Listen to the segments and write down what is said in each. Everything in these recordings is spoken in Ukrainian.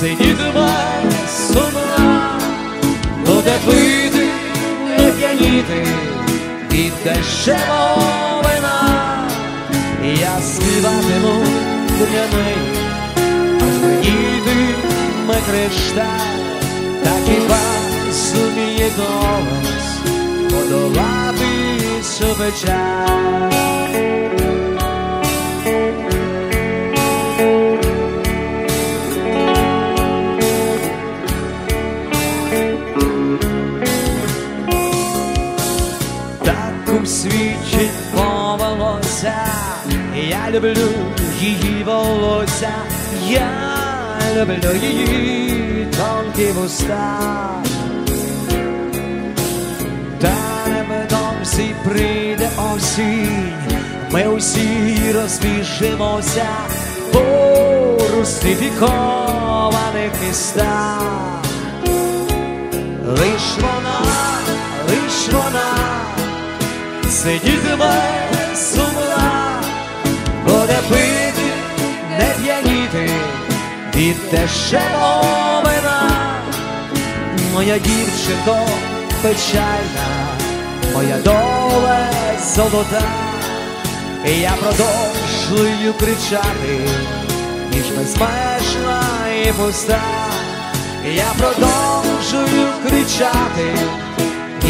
сидітиме сумна, буде пити, не п'яніти від дешевого вина. Я співатиму для неї, аж бриніти кришталь, так хіба зуміє голос подолати цю печаль. У світі повелося, я люблю її волосся, я люблю її тонкі вуста. Та невдовзі прийде осінь, ми усі розбіжимося по рустифікованих містах. Лиш вона, сидітиме сумна, буде пити, не п'яніти від дешевого вина. Моя дівчинко печальна, моя доля золота, і я продовжую кричати, ніж безмежна і пуста. Я продовжую кричати,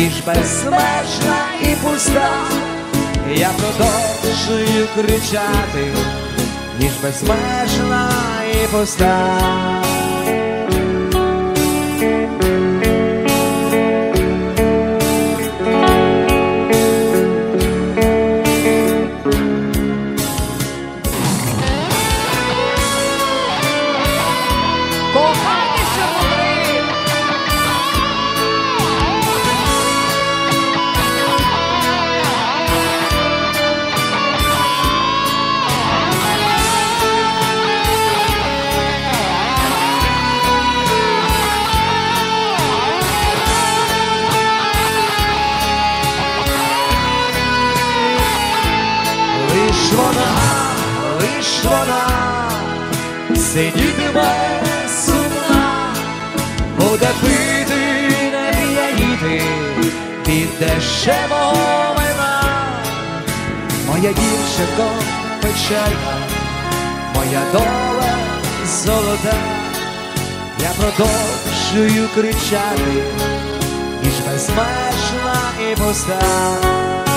ніж безмежна і пуста. Я продовжую кричати, ніж безмежна і пуста. Лиш вона, лиш вона сидітиме сумна, буде пити, не п'яніти від дешевого вина. Моя дівчинко печальна, моя доля золота, я продовжую кричати, ніж безмежна і пуста.